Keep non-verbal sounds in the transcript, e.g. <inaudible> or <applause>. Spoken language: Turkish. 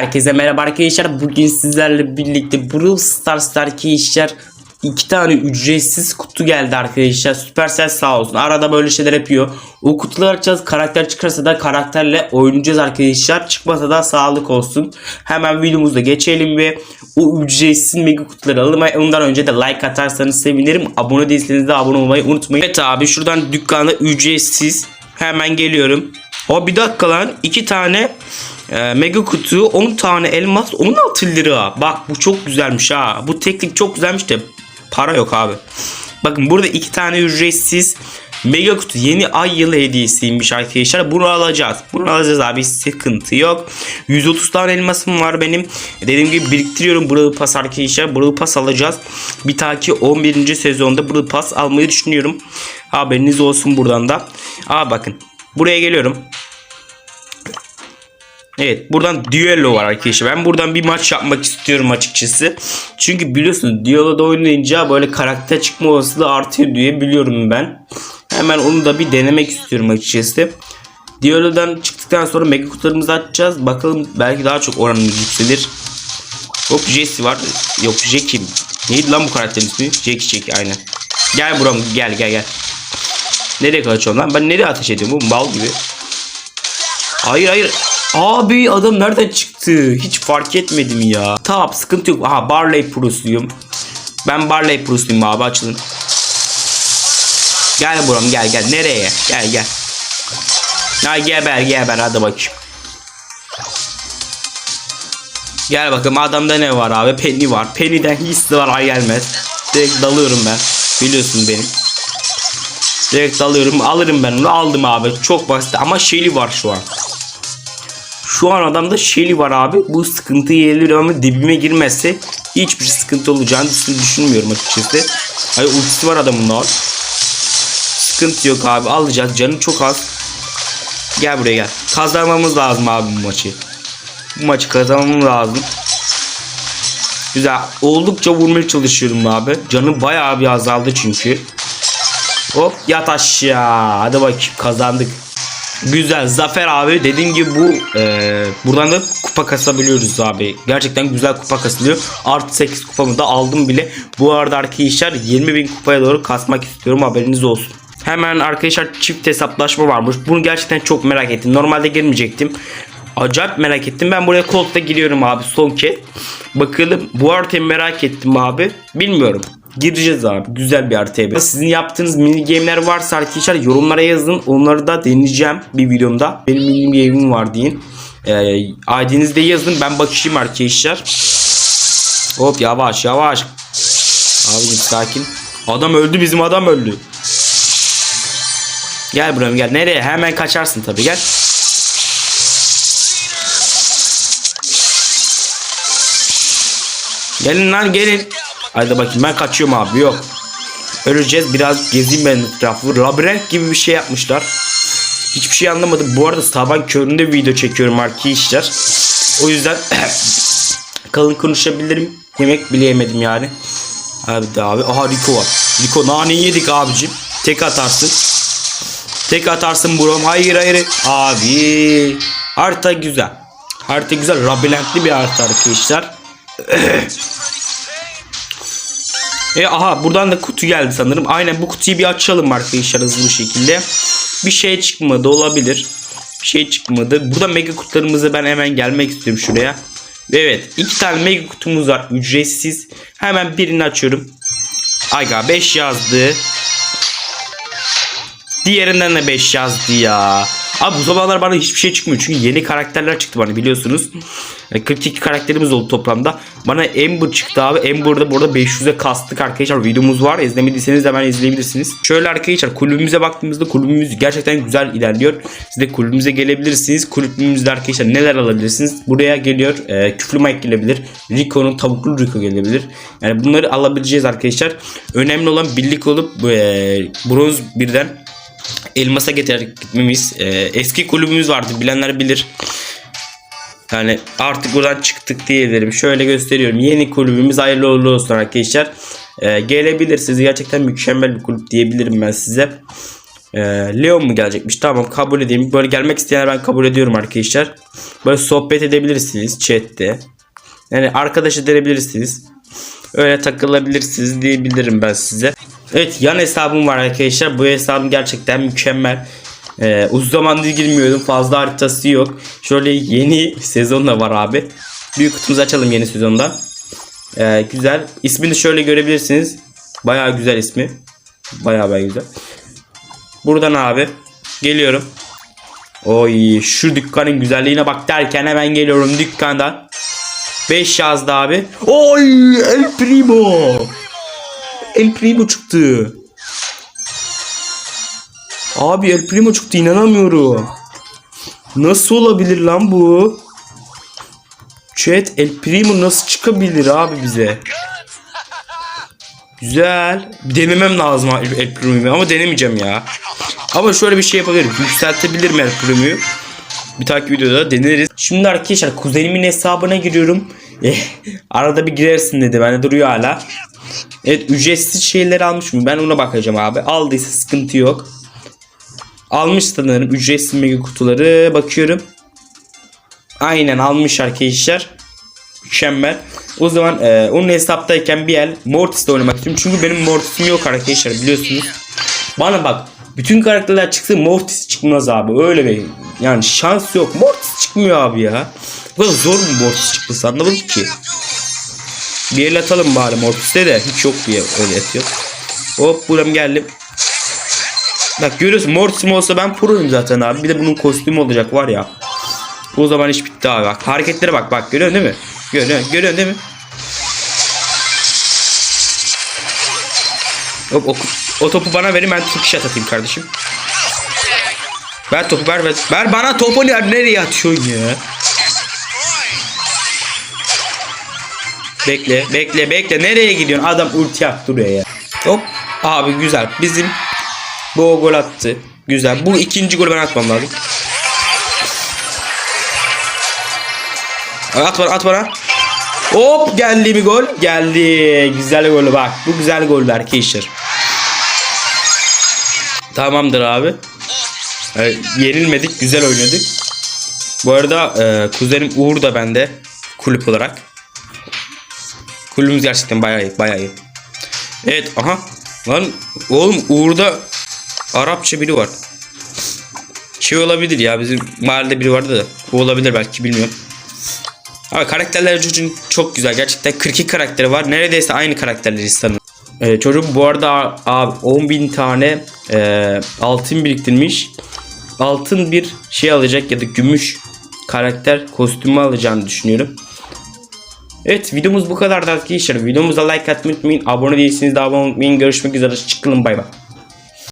Herkese merhaba arkadaşlar. Bugün sizlerle birlikte Brawl Stars'ta arkadaşlar iki tane ücretsiz kutu geldi arkadaşlar. Supercell sağ olsun. Arada böyle şeyler yapıyor. O kutuları açacağız. Karakter çıkarsa da karakterle oynayacağız arkadaşlar. Çıkmasa da sağlık olsun. Hemen videomuzda geçelim ve o ücretsiz mega kutuları alalım. Ondan önce de like atarsanız sevinirim. Abone değilseniz de abone olmayı unutmayın. Evet abi şuradan dükkanda ücretsiz. Hemen geliyorum. O bir dakika lan. iki tane e, mega kutu 10 tane elmas 16 lira. Bak bu çok güzelmiş ha. Bu teknik çok güzelmiş de para yok abi. Bakın burada iki tane ücretsiz mega kutu yeni ay yılı hediyesiymiş arkadaşlar. Bunu alacağız. Bunu alacağız abi sıkıntı yok. 130 tane elmasım var benim. Dediğim gibi biriktiriyorum Brawl Pass arkadaşlar. Brawl Pass alacağız. Bir taki 11. sezonda Brawl Pass almayı düşünüyorum. Haberiniz olsun buradan da. Aa bakın. Buraya geliyorum. Evet buradan düello var arkadaşlar. Ben buradan bir maç yapmak istiyorum açıkçası. Çünkü biliyorsunuz düelloda oynayınca böyle karakter çıkma olasılığı artıyor diye biliyorum ben. Hemen onu da bir denemek istiyorum açıkçası. Düellodan çıktıktan sonra mega kutularımızı açacağız. Bakalım belki daha çok oranımız yükselir. Hop Jesse var. Yok Jackie. Neydi lan bu karakterin ismi? Jackie Jackie aynen. Gel buram gel gel gel. Nereye kaçıyorsun lan? Ben nereye ateş ediyorum? Bu mal gibi. Hayır hayır. Abi adam nereden çıktı? Hiç fark etmedim ya. Tamam sıkıntı yok. Aha Barley Pro'suyum. Ben Barley Pro'suyum abi açılın. Gel buram gel gel. Nereye? Gel gel. Ya geber geber hadi bakayım. Gel bakalım adamda ne var abi? Penny var. Penny'den hissi var ay gelmez. Direkt dalıyorum ben. Biliyorsun benim. Direkt alıyorum. Alırım ben onu. Aldım abi. Çok basit ama Shelly var şu an. Şu an adamda Shelly var abi. Bu sıkıntı gelir ama dibime girmezse hiçbir sıkıntı olacağını düşünmüyorum açıkçası. Hayır ultisi var adamın da. Sıkıntı yok abi. Alacağız. Canı çok az. Gel buraya gel. Kazanmamız lazım abi bu maçı. Bu maçı kazanmamız lazım. Güzel. Oldukça vurmaya çalışıyorum abi. Canım bayağı bir azaldı çünkü. Hop yat aşağı. Hadi bakayım kazandık. Güzel zafer abi dediğim gibi bu e, buradan da kupa kasabiliyoruz abi. Gerçekten güzel kupa kasılıyor. Artı 8 kupamı da aldım bile. Bu arada arkadaşlar 20 bin kupaya doğru kasmak istiyorum haberiniz olsun. Hemen arkadaşlar çift hesaplaşma varmış. Bunu gerçekten çok merak ettim. Normalde girmeyecektim. Acayip merak ettim. Ben buraya Colt'ta giriyorum abi son kez. Bakalım bu haritayı merak ettim abi. Bilmiyorum. Gireceğiz abi. Güzel bir haritaya. Sizin yaptığınız mini game'ler varsa arkadaşlar yorumlara yazın. Onları da deneyeceğim bir videomda. Benim mini game'im var deyin. Ee, ID'nizi de yazın. Ben bakışayım arkadaşlar. Hop yavaş yavaş. Abicim sakin. Adam öldü bizim adam öldü. Gel buraya gel. Nereye? Hemen kaçarsın tabii gel. Gelin lan gelin. Haydi bakayım ben kaçıyorum abi yok. Öleceğiz biraz gezeyim ben etrafı. Labirent gibi bir şey yapmışlar. Hiçbir şey anlamadım. Bu arada sabah köründe video çekiyorum arkadaşlar. O yüzden <coughs> kalın konuşabilirim. Yemek bile yemedim yani. Abi de abi. Aha Rico var. Rico nane yedik abicim. Tek atarsın. Tek atarsın buram. Hayır hayır. Abi. Harita güzel. Harita güzel. Labirentli bir harita arkadaşlar. <coughs> E aha buradan da kutu geldi sanırım. Aynen bu kutuyu bir açalım arkadaşlar hızlı bir şekilde. Bir şey çıkmadı olabilir. Bir şey çıkmadı. Burada mega kutularımıza ben hemen gelmek istiyorum şuraya. Evet iki tane mega kutumuz var ücretsiz. Hemen birini açıyorum. Ayga 5 yazdı. Diğerinden de 5 yazdı ya. Abi bu zamanlar bana hiçbir şey çıkmıyor. Çünkü yeni karakterler çıktı bana biliyorsunuz. 42 karakterimiz oldu toplamda. Bana Ember çıktı abi. Ember'da burada 500'e kastık arkadaşlar. Videomuz var. İzlemediyseniz hemen izleyebilirsiniz. Şöyle arkadaşlar kulübümüze baktığımızda kulübümüz gerçekten güzel ilerliyor. Siz de kulübümüze gelebilirsiniz. Kulübümüzde arkadaşlar neler alabilirsiniz? Buraya geliyor. E, küflü Mike gelebilir. Rico'nun tavuklu Rico gelebilir. Yani bunları alabileceğiz arkadaşlar. Önemli olan birlik olup e, bronz birden elmasa getirerek gitmemiz. E, eski kulübümüz vardı bilenler bilir. Yani artık buradan çıktık diyebilirim. Şöyle gösteriyorum. Yeni kulübümüz hayırlı uğurlu olsun arkadaşlar. E, gelebilirsiniz. Gerçekten mükemmel bir kulüp diyebilirim ben size. Ee, Leon mu gelecekmiş? Tamam kabul edeyim. Böyle gelmek isteyenler ben kabul ediyorum arkadaşlar. Böyle sohbet edebilirsiniz chatte. Yani arkadaş edebilirsiniz. Öyle takılabilirsiniz diyebilirim ben size. Evet yan hesabım var arkadaşlar. Bu hesabım gerçekten mükemmel. Ee, uzun zamandır girmiyordum. Fazla haritası yok. Şöyle yeni sezon da var abi. Büyük kutumuzu açalım yeni sezonda. Ee, güzel. İsmini şöyle görebilirsiniz. Bayağı güzel ismi. Bayağı bayağı güzel. Buradan abi geliyorum. Oy şu dükkanın güzelliğine bak derken hemen geliyorum dükkandan. 5 yazdı abi. Oy El Primo. El Primo çıktı. Abi El Primo çıktı inanamıyorum. Nasıl olabilir lan bu? Chat El Primo nasıl çıkabilir abi bize? Güzel. Denemem lazım El Primo'yu ama denemeyeceğim ya. Ama şöyle bir şey yapabilirim. Yükseltebilirim El Primo'yu. Bir takip videoda deneriz. Şimdi arkadaşlar kuzenimin hesabına giriyorum. Eh, arada bir girersin dedi. Bende duruyor hala. Evet ücretsiz şeyler almış mı? Ben ona bakacağım abi. Aldıysa sıkıntı yok. Almış sanırım ücretsiz mega kutuları. Bakıyorum. Aynen almış arkadaşlar. Mükemmel. O zaman e, onun hesaptayken bir el Mortis'le oynamak istiyorum. Çünkü benim Mortis'im yok arkadaşlar biliyorsunuz. Bana bak bütün karakterler çıksa Mortis çıkmaz abi. Öyle bir yani şans yok. Mortis çıkmıyor abi ya. Bu kadar zor mu Mortis çıkması anlamadım ki. Bir el atalım bari Mortis'te de hiç yok diye öyle atıyor. Hop buram geldim. Bak görüyorsun Mortis'im olsa ben proyum zaten abi. Bir de bunun kostümü olacak var ya. O zaman iş bitti abi bak. Hareketlere bak bak görüyorsun değil mi? Görüyorsun, görüyorsun değil mi? Hop, o, o topu bana verin ben trick shot atayım kardeşim. Ver topu ver ver. Ver bana topu ne- nereye atıyorsun ya? Bekle bekle bekle nereye gidiyorsun? Adam ulti attı duruyor ya. Hop abi güzel bizim bu o gol attı. Güzel. Bu ikinci golü ben atmam lazım. At bana at bana. Hop geldi bir gol. Geldi. Güzel gol bak. Bu güzel gol arkadaşlar. Tamamdır abi. Ee, yenilmedik. Güzel oynadık. Bu arada e, kuzenim Uğur da bende kulüp olarak. Kulübümüz gerçekten bayağı iyi. Bayağı iyi. Evet aha. Lan oğlum Uğur'da Arapça biri var. Şey olabilir ya bizim mahallede biri vardı da. O olabilir belki bilmiyorum. Abi karakterler çocuğun çok güzel. Gerçekten 42 karakteri var. Neredeyse aynı karakterleri sanırım. Ee, çocuk bu arada abi 10.000 tane e, altın biriktirmiş. Altın bir şey alacak ya da gümüş karakter kostümü alacağını düşünüyorum. Evet videomuz bu kadardı arkadaşlar. Videomuza like atmayı unutmayın. Abone değilseniz de abone olmayı unutmayın. Görüşmek üzere. Çıkın bay bay.